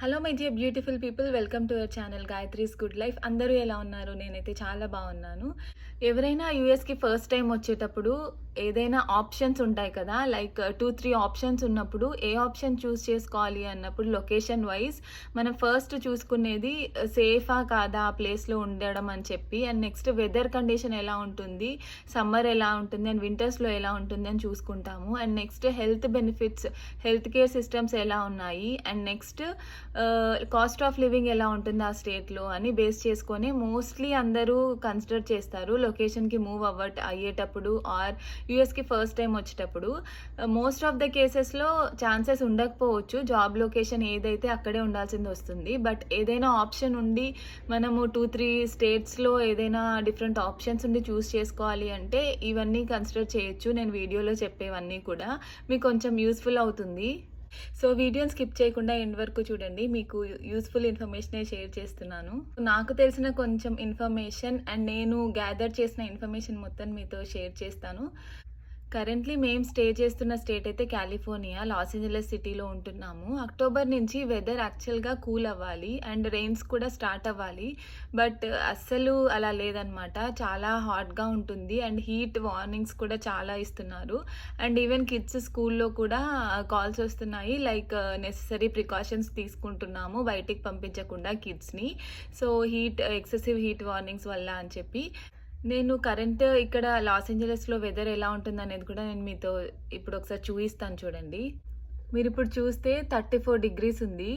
Hello my dear beautiful people welcome to our channel Gayatri's good life అందరూ ఎలా ఉన్నారు? నేనైతే చాలా బాగున్నాను. ఎవరైనా యూఎస్కి ఫస్ట్ టైం వచ్చేటప్పుడు ఏదైనా ఆప్షన్స్ ఉంటాయి కదా లైక్ టూ త్రీ ఆప్షన్స్ ఉన్నప్పుడు ఏ ఆప్షన్ చూస్ చేసుకోవాలి అన్నప్పుడు లొకేషన్ వైజ్ మనం ఫస్ట్ చూసుకునేది uh, సేఫా కాదా ఆ ప్లేస్లో ఉండడం అని చెప్పి అండ్ నెక్స్ట్ వెదర్ కండిషన్ ఎలా ఉంటుంది సమ్మర్ ఎలా ఉంటుంది అండ్ వింటర్స్లో ఎలా ఉంటుంది అని చూసుకుంటాము. And next health benefits health care systems ఎలా ఉన్నాయి and next cost of living ఎలా ఉంటుంది ఆ స్టేట్లో అని బేస్ చేసుకొని మోస్ట్లీ అందరూ కన్సిడర్ చేస్తారు లొకేషన్కి మూవ్ అవ్వట్ అయ్యేటప్పుడు ఆర్ యూఎస్కి ఫస్ట్ టైం వచ్చేటప్పుడు. మోస్ట్ ఆఫ్ ద కేసెస్లో ఛాన్సెస్ ఉండకపోవచ్చు. జాబ్ లొకేషన్ ఏదైతే అక్కడే ఉండాల్సింది వస్తుంది. బట్ ఏదైనా ఆప్షన్ ఉండి మనము టూ త్రీ స్టేట్స్లో ఏదైనా డిఫరెంట్ ఆప్షన్స్ ఉండి చూస్ చేసుకోవాలి అంటే ఇవన్నీ కన్సిడర్ చేయొచ్చు. నేను వీడియోలో చెప్పేవన్నీ కూడా. మీకు కొంచెం యూస్ఫుల్ అవుతుంది. సో వీడియోని స్కిప్ చేయకుండా ఎండ్ వరకు చూడండి. మీకు యూస్ఫుల్ ఇన్ఫర్మేషనే షేర్ చేస్తున్నాను. నాకు తెలిసిన కొంచెం ఇన్ఫర్మేషన్ అండ్ నేను గ్యాదర్ చేసిన ఇన్ఫర్మేషన్ మొత్తం మీతో షేర్ చేస్తాను. కరెంట్లీ మేము స్టే చేస్తున్న స్టేట్ అయితే కాలిఫోర్నియా లాస్ ఏంజలస్ సిటీలో ఉంటున్నాము. అక్టోబర్ నుంచి వెదర్ యాక్చువల్గా కూల్ అవ్వాలి అండ్ రెయిన్స్ కూడా స్టార్ట్ అవ్వాలి. బట్ అస్సలు అలా లేదనమాట చాలా హాట్గా ఉంటుంది అండ్ హీట్ వార్నింగ్స్ కూడా చాలా ఇస్తున్నారు. అండ్ ఈవెన్ కిడ్స్ స్కూల్లో కూడా కాల్స్ వస్తున్నాయి. లైక్ నెససరీ ప్రికాషన్స్ తీసుకుంటున్నాము. బయటికి పంపించకుండా కిడ్స్ని so heat excessive heat warnings వల్ల అని చెప్పి. నేను కరెంట్ ఇక్కడ లాస్ ఏంజలస్లో వెదర్ ఎలా ఉంటుంది అనేది కూడా నేను మీతో ఇప్పుడు ఒకసారి చూపిస్తాను చూడండి. మీరు ఇప్పుడు చూస్తే థర్టీ ఫోర్ డిగ్రీస్ ఉంది.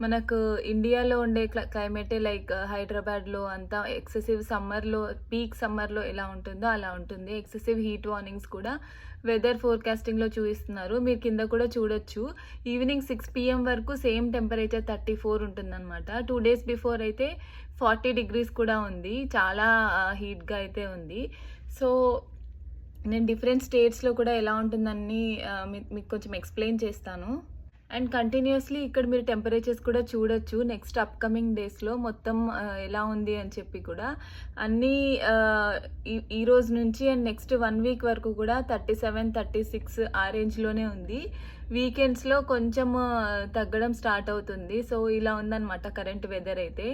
మనకు ఇండియాలో ఉండే క్ల- క్లైమేటే లైక్ uh, హైదరాబాద్లో అంతా ఎక్సెసివ్ సమ్మర్లో పీక్ సమ్మర్లో ఎలా ఉంటుందో అలా ఉంటుంది. ఎక్సెసివ్ హీట్ వార్నింగ్స్ కూడా వెదర్ ఫోర్కాస్టింగ్లో చూపిస్తున్నారు. మీరు కింద కూడా చూడొచ్చు. ఈవినింగ్ సిక్స్ పిఎం వరకు సేమ్ టెంపరేచర్ థర్టీ ఫోర్ ఉంటుందన్నమాట. టూ డేస్ బిఫోర్ అయితే ఫార్టీ డిగ్రీస్ కూడా ఉంది. చాలా హీట్గా అయితే ఉంది. సో నేను డిఫరెంట్ స్టేట్స్లో కూడా ఎలా ఉంటుందని మీ- మీకు కొంచెం ఎక్స్ప్లెయిన్ చేస్తాను. అండ్ కంటిన్యూస్లీ ఇక్కడ మీరు టెంపరేచర్స్ కూడా చూడొచ్చు. నెక్స్ట్ అప్కమింగ్ డేస్లో మొత్తం ఎలా ఉంది అని చెప్పి కూడా. అన్నీ ఈ రోజు నుంచి అండ్ నెక్స్ట్ వన్ వీక్ వరకు కూడా థర్టీ సెవెన్ థర్టీ సిక్స్ ఆ రేంజ్లోనే ఉంది వీకెండ్స్లో కొంచెం తగ్గడం స్టార్ట్ అవుతుంది. సో ఇలా ఉందన్నమాట కరెంట్ వెదర్ అయితే.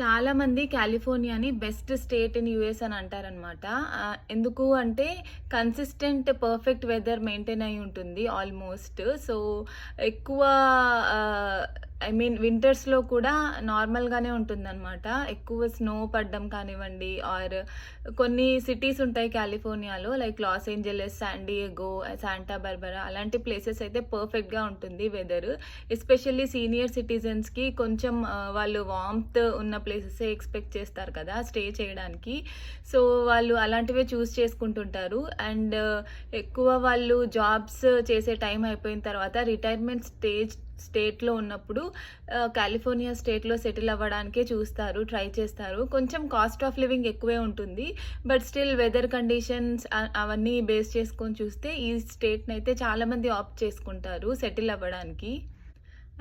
చాలా మంది కాలిఫోర్నియాని బెస్ట్ స్టేట్ ఇన్ యూఎస్ అని అంటారనమాట ఎందుకు అంటే కన్సిస్టెంట్ పర్ఫెక్ట్ వెదర్ మెయింటైన్ అయి ఉంటుంది ఆల్మోస్ట్. సో ఎక్కువ ఐ మీన్ వింటర్స్లో కూడా నార్మల్గానే ఉంటుందన్నమాట. ఎక్కువ స్నో పడ్డం కానివ్వండి ఆర్ కొన్ని సిటీస్ ఉంటాయి కాలిఫోర్నియాలో like Los Angeles San Diego Santa Barbara అలాంటి ప్లేసెస్ అయితే పర్ఫెక్ట్గా ఉంటుంది వెదర్ ఎస్పెషల్లీ సీనియర్ సిటిజన్స్కి కొంచెం వాళ్ళు వామ్త్ ఉన్న ప్లేసెస్ ఎక్స్పెక్ట్ చేస్తారు కదా స్టే చేయడానికి. సో వాళ్ళు అలాంటివే చూస్ చేసుకుంటుంటారు. అండ్ ఎక్కువ వాళ్ళు జాబ్స్ చేసే టైం అయిపోయిన తర్వాత రిటైర్మెంట్ స్టేజ్ స్టేట్లో ఉన్నప్పుడు కాలిఫోర్నియా స్టేట్లో సెటిల్ అవ్వడానికే చూస్తారు ట్రై చేస్తారు. కొంచెం కాస్ట్ ఆఫ్ లివింగ్ ఎక్కువే ఉంటుంది. బట్ స్టిల్ వెదర్ కండిషన్స్ అవన్నీ బేస్ చేసుకొని చూస్తే ఈ స్టేట్ని అయితే చాలామంది ఆప్ట్ చేసుకుంటారు సెటిల్ అవ్వడానికి.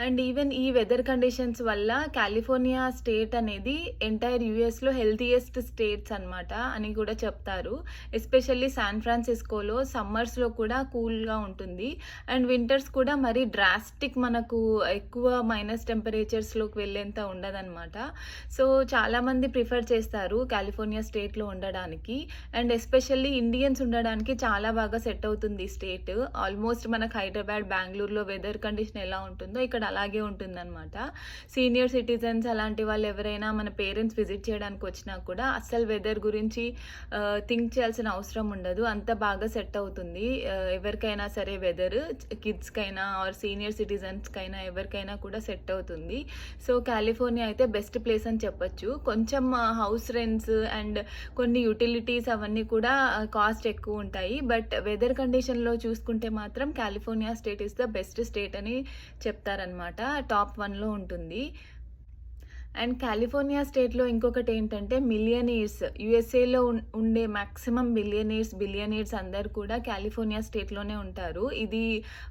అండ్ ఈవెన్ ఈ వెదర్ కండిషన్స్ వల్ల కాలిఫోర్నియా స్టేట్ అనేది ఎంటైర్ యూఎస్లో హెల్తీయెస్ట్ స్టేట్స్ అనమాట అని కూడా చెప్తారు. ఎస్పెషల్లీ శాన్ ఫ్రాన్సిస్కోలో సమ్మర్స్లో కూడా కూల్గా ఉంటుంది. అండ్ వింటర్స్ కూడా మరీ డ్రాస్టిక్ మనకు ఎక్కువ మైనస్ టెంపరేచర్స్లోకి వెళ్ళేంత ఉండదన్నమాట. సో చాలామంది ప్రిఫర్ చేస్తారు కాలిఫోర్నియా స్టేట్లో ఉండడానికి. అండ్ ఎస్పెషల్లీ ఇండియన్స్ ఉండడానికి చాలా బాగా సెట్ అవుతుంది స్టేట్. ఆల్మోస్ట్ మనకు హైదరాబాద్ బెంగళూరులో వెదర్ కండిషన్ ఎలా ఉంటుందో ఇక్కడ అలాగే ఉంటుందన్నమాట. సీనియర్ సిటిజన్స్ అలాంటి వాళ్ళు ఎవరైనా మన పేరెంట్స్ విజిట్ చేయడానికి వచ్చినా కూడా అస్సలు వెదర్ గురించి థింక్ చేయాల్సిన అవసరం ఉండదు. అంత బాగా సెట్ అవుతుంది. ఎవరికైనా సరే వెదర్ కిడ్స్కైనా ఆర్ సీనియర్ సిటిజన్స్కైనా ఎవరికైనా కూడా సెట్ అవుతుంది. సో కాలిఫోర్నియా అయితే బెస్ట్ ప్లేస్ అని చెప్పొచ్చు. కొంచెం హౌస్ రెంట్స్ అండ్ కొన్ని యూటిలిటీస్ అవన్నీ కూడా కాస్ట్ ఎక్కువ ఉంటాయి. బట్ వెదర్ కండిషన్లో చూసుకుంటే మాత్రం California state is the best state అని చెప్తారనమాట టాప్ వన్లో ఉంటుంది. అండ్ కాలిఫోర్నియా స్టేట్‌లో ఇంకొకటి ఏంటంటే మిలియనీర్స్ యూఎస్ఏలో ఉండే మ్యాక్సిమం మిలియనీర్స్, బిలియనీర్స్ అందరు కూడా కాలిఫోర్నియా స్టేట్‌లోనే ఉంటారు. ఇది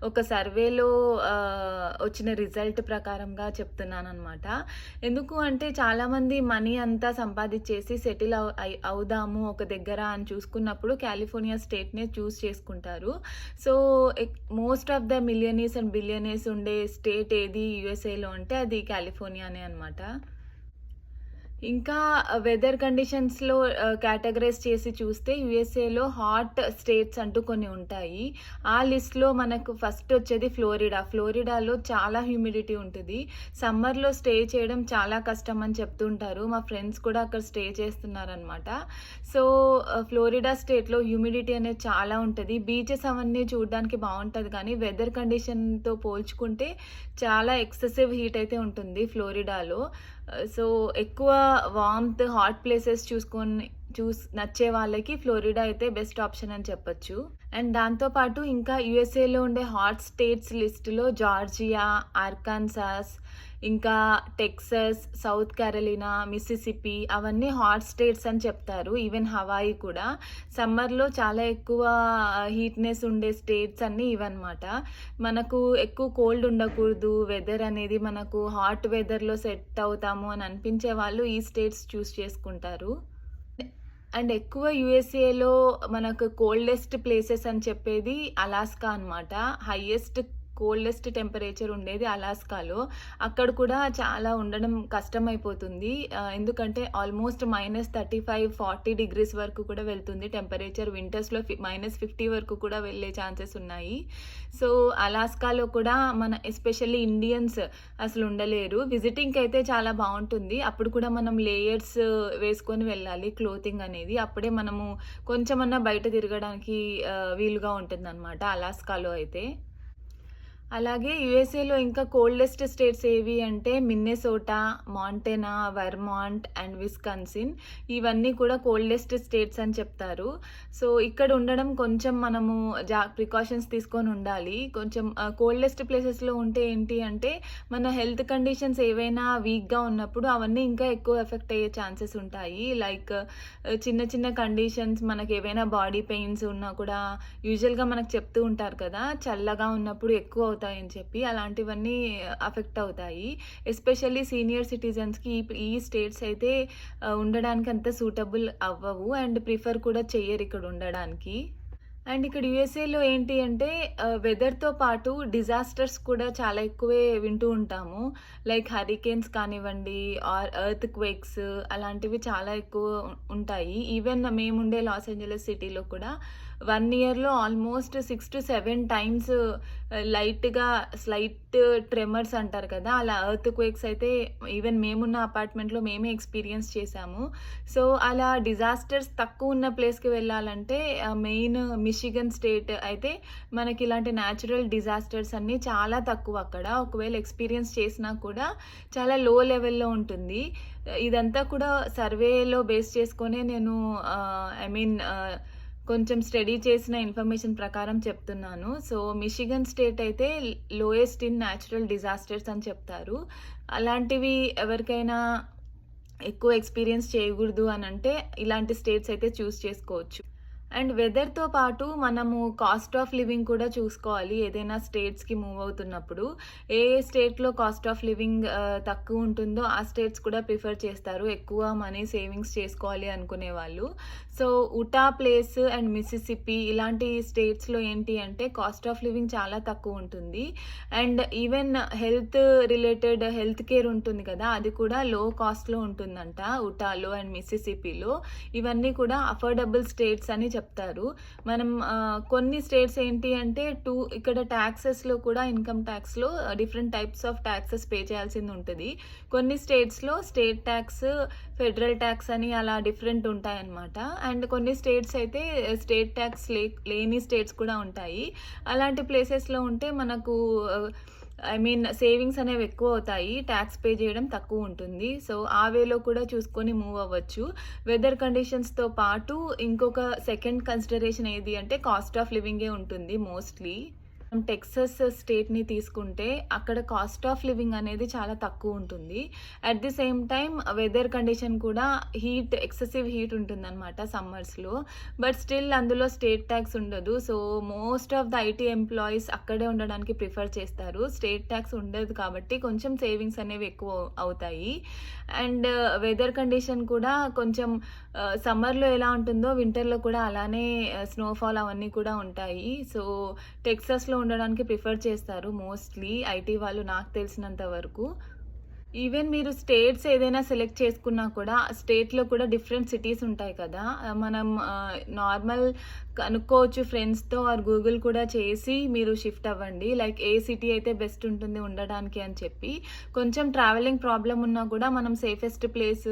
ఒక సర్వేలో వచ్చిన రిజల్ట్ ప్రకారంగా చెప్తున్నాను అనమాట ఎందుకు అంటే చాలామంది మనీ అంతా సంపాదించేసి సెటిల్ అవు అవుదాము ఒక దగ్గర అని చూసుకున్నప్పుడు కాలిఫోర్నియా స్టేట్‌నే చూస్ చేసుకుంటారు. So, most of the millionaires and billionaires ఉండే స్టేట్ ఏది యూఎస్ఏలో అంటే అది కాలిఫోర్నియానే అనమాట. ఇంకా వెదర్ కండిషన్స్‌లో కేటగరైజ్ చేసి చూస్తే యూఎస్ఏలో హాట్ స్టేట్స్ అంటూ కొన్ని ఉంటాయి. ఆ లిస్ట్‌లో మనకు ఫస్ట్ వచ్చేది ఫ్లోరిడా. ఫ్లోరిడాలో చాలా హ్యూమిడిటీ ఉంటుంది సమ్మర్‌లో స్టే చేయడం చాలా కష్టం అని చెప్తుంటారు. మా ఫ్రెండ్స్ కూడా అక్కడ స్టే చేస్తున్నారనమాట. సో, ఫ్లోరిడా స్టేట్‌లో హ్యూమిడిటీ అనేది చాలా ఉంటుంది బీచెస్ అవన్నీ చూడడానికి బాగుంటుంది కానీ వెదర్ కండిషన్‌తో పోల్చుకుంటే చాలా ఎక్సెసివ్ హీట్ అయితే ఉంటుంది ఫ్లోరిడాలో. సో, ఎక్కువ వామ్త్ హాట్ ప్లేసెస్ చూసుకొని చూస్ నచ్చే వాళ్ళకి ఫ్లోరిడా అయితే బెస్ట్ ఆప్షన్ అని చెప్పొచ్చు. అండ్ దాంతో పాటు ఇంకా యూఎస్ఏలో ఉండే హాట్ స్టేట్స్ లిస్టులో జార్జియా, ఆర్కాన్సాస్, ఇంకా టెక్సస్, సౌత్ కెరలినా, మిసిసిపి అవన్నీ హాట్ స్టేట్స్ అని చెప్తారు. ఈవెన్ హవాయి కూడా. సమ్మర్‌లో చాలా ఎక్కువ హీట్‌నెస్ ఉండే స్టేట్స్ అన్నీ ఇవన్నమాట. మనకు ఎక్కువ కోల్డ్ ఉండకూడదు. వెదర్ అనేది మనకు హాట్ వెదర్‌లో సెట్ అవుతాము అని అనిపించే వాళ్ళు ఈ స్టేట్స్ చూస్ చేసుకుంటారు. అండ్ ఎక్కువ యూఎస్ఏలో మనకు కోల్డెస్ట్ ప్లేసెస్ అని చెప్పేది అలాస్కా అనమాట. హైయెస్ట్ కోల్డెస్ట్ టెంపరేచర్ ఉండేది అలాస్కాలో. అక్కడ కూడా చాలా ఉండడం కష్టమైపోతుంది. ఎందుకంటే ఆల్మోస్ట్ -35, 40 డిగ్రీస్ వరకు కూడా వెళ్తుంది టెంపరేచర్. వింటర్స్‌లో మైనస్ ఫిఫ్టీ వరకు కూడా వెళ్ళే ఛాన్సెస్ ఉన్నాయి. సో, అలాస్కాలో కూడా మన ఎస్పెషల్లీ ఇండియన్స్ అసలు ఉండలేరు. విజిటింగ్కి అయితే చాలా బాగుంటుంది అప్పుడు కూడా మనం లేయర్స్ వేసుకొని వెళ్ళాలి క్లోతింగ్ అనేది. అప్పుడే మనము కొంచెమన్నా బయట తిరగడానికి వీలుగా ఉంటుంది అనమాట అలాస్కాలో అయితే. అలాగే యూఎస్ఏలో ఇంకా కోల్డెస్ట్ స్టేట్స్ ఏవి అంటే Minnesota, Montana, Vermont and Wisconsin. ఇవన్నీ కూడా కోల్డెస్ట్ స్టేట్స్ అని చెప్తారు. సో, ఇక్కడ ఉండడం కొంచెం మనము జా ప్రికాషన్స్ తీసుకొని ఉండాలి. కొంచెం కోల్డెస్ట్ ప్లేసెస్‌లో ఉంటే ఏంటి అంటే మన హెల్త్ కండిషన్స్ ఏవైనా వీక్‌గా ఉన్నప్పుడు అవన్నీ ఇంకా ఎక్కువ ఎఫెక్ట్ అయ్యే ఛాన్సెస్ ఉంటాయి. లైక్ చిన్న చిన్న కండిషన్స్ మనకి ఏవైనా బాడీ పెయిన్స్ ఉన్నా కూడా యూజువల్‌గా మనకు చెప్తూ ఉంటారు కదా! చల్లగా ఉన్నప్పుడు ఎక్కువ అవుతాయని చెప్పి. అలాంటివన్నీ అఫెక్ట్ అవుతాయి. ఎస్పెషల్లీ సీనియర్ సిటిజన్స్‌కి ఈ ఈ స్టేట్స్ అయితే ఉండడానికి అంత సూటబుల్ అవ్వవు. అండ్ ప్రిఫర్ కూడా చెయ్యరు ఇక్కడ ఉండడానికి. అండ్ ఇక్కడ యూఎస్ఏలో ఏంటి అంటే వెదర్‌తో పాటు డిజాస్టర్స్ కూడా చాలా ఎక్కువే వింటూ ఉంటాము. లైక్ హరికేన్స్ కానివ్వండి ఆర్ ఎర్త్ క్వేక్స్ అలాంటివి చాలా ఎక్కువ ఉంటాయి. ఈవెన్ మేముండే లాస్ ఏంజలస్ సిటీలో కూడా వన్ ఇయర్‌లో ఆల్మోస్ట్ 6-7 టైమ్స్ లైట్‌గా స్లైట్ ట్రెమర్స్ అంటారు కదా! అలా ఎర్త్ క్వేక్స్ అయితే ఈవెన్ మేమున్న అపార్ట్మెంట్‌లో మేమే ఎక్స్‌పీరియన్స్ చేశాము. సో, అలా డిజాస్టర్స్ తక్కువ ఉన్న ప్లేస్‌కి వెళ్ళాలంటే మెయిన్ మిషిగన్ స్టేట్ అయితే మనకి ఇలాంటి న్యాచురల్ డిజాస్టర్స్ అన్నీ చాలా తక్కువ అక్కడ. ఒకవేళ ఎక్స్‌పీరియన్స్ చేసినా కూడా చాలా లో లెవెల్‌లో ఉంటుంది. ఇదంతా కూడా సర్వేలో బేస్ చేసుకొనే నేను ఐ మీన్ కొంచెం స్టడీ చేసిన ఇన్ఫర్మేషన్ ప్రకారం చెప్తున్నాను. సో, మిషిగన్ స్టేట్ అయితే లోయెస్ట్ ఇన్ న్యాచురల్ డిజాస్టర్స్ అని చెప్తారు. అలాంటివి ఎవరికైనా ఎక్కువ ఎక్స్‌పీరియన్స్ చేయకూడదు అని అంటే ఇలాంటి స్టేట్స్ అయితే చూస్ చేసుకోవచ్చు. అండ్ వెదర్‌తో పాటు మనము కాస్ట్ ఆఫ్ లివింగ్ కూడా చూసుకోవాలి. ఏదైనా స్టేట్స్‌కి మూవ్ అవుతున్నప్పుడు. ఏ ఏ స్టేట్‌లో కాస్ట్ ఆఫ్ లివింగ్ తక్కువ ఉంటుందో ఆ స్టేట్స్ కూడా ప్రిఫర్ చేస్తారు. ఎక్కువ మనీ సేవింగ్స్ చేసుకోవాలి అనుకునే వాళ్ళు. So, Utah place and Mississippi ఇలాంటి స్టేట్స్‌లో ఏంటి అంటే కాస్ట్ ఆఫ్ లివింగ్ చాలా తక్కువ ఉంటుంది. And even health related health care ఉంటుంది కదా! అది కూడా లో కాస్ట్‌లో ఉంటుందంట ఉటాలో అండ్ మిసిసిపిలో. ఇవన్నీ కూడా అఫోర్డబుల్ స్టేట్స్ అని చెప్తారు. మనం కొన్ని స్టేట్స్ ఏంటి అంటే టూ ఇక్కడ ట్యాక్సెస్లో కూడా income ట్యాక్స్లో different types of taxes pay చేయాల్సింది ఉంటుంది కొన్ని స్టేట్స్‌లో స్టేట్ ట్యాక్స్ ఫెడరల్ ట్యాక్స్ అని అలా డిఫరెంట్ ఉంటాయన్నమాట. అండ్ కొన్ని స్టేట్స్ అయితే స్టేట్ ట్యాక్స్ లే లేని స్టేట్స్ కూడా ఉంటాయి. అలాంటి ప్లేసెస్‌లో ఉంటే మనకు ఐ మీన్ సేవింగ్స్ అనేవి ఎక్కువ అవుతాయి. ట్యాక్స్ పే చేయడం తక్కువ ఉంటుంది. సో, ఆ వేలో కూడా చూసుకొని మూవ్ అవ్వచ్చు. వెదర్ కండిషన్స్‌తో పాటు ఇంకొక సెకండ్ కన్సిడరేషన్ ఏది అంటే కాస్ట్ ఆఫ్ లివింగే ఉంటుంది మోస్ట్‌లీ. టెక్సస్ స్టేట్‌ని తీసుకుంటే అక్కడ కాస్ట్ ఆఫ్ లివింగ్ అనేది చాలా తక్కువ ఉంటుంది. At the same time weather condition కూడా హీట్ ఎక్సెసివ్ హీట్ ఉంటుందనమాట సమ్మర్స్‌లో. బట్ స్టిల్ అందులో స్టేట్ ట్యాక్స్ ఉండదు. So, most of the IT employees అక్కడే ఉండడానికి ప్రిఫర్ చేస్తారు. స్టేట్ ట్యాక్స్ ఉండదు కాబట్టి కొంచెం సేవింగ్స్ అనేవి ఎక్కువ అవుతాయి. అండ్ వెదర్ కండిషన్ కూడా కొంచెం uh, సమ్మర్‌లో ఎలా ఉంటుందో వింటర్‌లో కూడా అలానే uh, స్నోఫాల్ అవన్నీ కూడా ఉంటాయి. సో, టెక్సస్లో ఉండడానికి ప్రిఫర్ చేస్తారు మోస్ట్‌లీ ఐటీ వాళ్ళు నాకు తెలిసినంత వరకు. ఈవెన్ మీరు స్టేట్స్ ఏదైనా సెలెక్ట్ చేసుకున్నా కూడా స్టేట్‌లో కూడా డిఫరెంట్ సిటీస్ ఉంటాయి కదా! మనం నార్మల్ కనుక్కోవచ్చు ఫ్రెండ్స్‌తో ఆర్ గూగుల్ కూడా చేసి మీరు షిఫ్ట్ అవ్వండి. లైక్ ఏ సిటీ అయితే బెస్ట్ ఉంటుంది ఉండడానికి అని చెప్పి. కొంచెం ట్రావెలింగ్ ప్రాబ్లం ఉన్నా కూడా మనం సేఫెస్ట్ ప్లేస్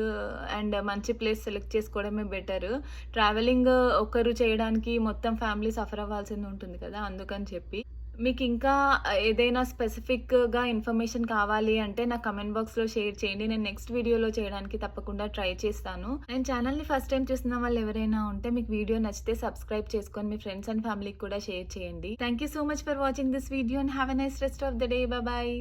అండ్ మంచి ప్లేస్ సెలెక్ట్ చేసుకోవడమే బెటర్. ట్రావెలింగ్ ఒకరు చేయడానికి మొత్తం ఫ్యామిలీ సఫర్ అవ్వాల్సింది ఉంటుంది కదా! అందుకని చెప్పి. మీకు ఇంకా ఏదైనా స్పెసిఫిక్‌గా ఇన్ఫర్మేషన్ కావాలి అంటే నా కమెంట్ బాక్స్‌లో షేర్ చేయండి. నేను నెక్స్ట్ వీడియోలో చేయడానికి తప్పకుండా ట్రై చేస్తాను. నేను ఛానల్ని ఫస్ట్ టైం చూస్తున్న వాళ్ళు ఎవరైనా ఉంటే మీకు వీడియో నచ్చితే సబ్స్క్రైబ్ చేసుకొని మీ ఫ్రెండ్స్ అండ్ ఫ్యామిలీకి కూడా షేర్ చేయండి. Thank you so much for watching this video and have a nice rest of the day. Bye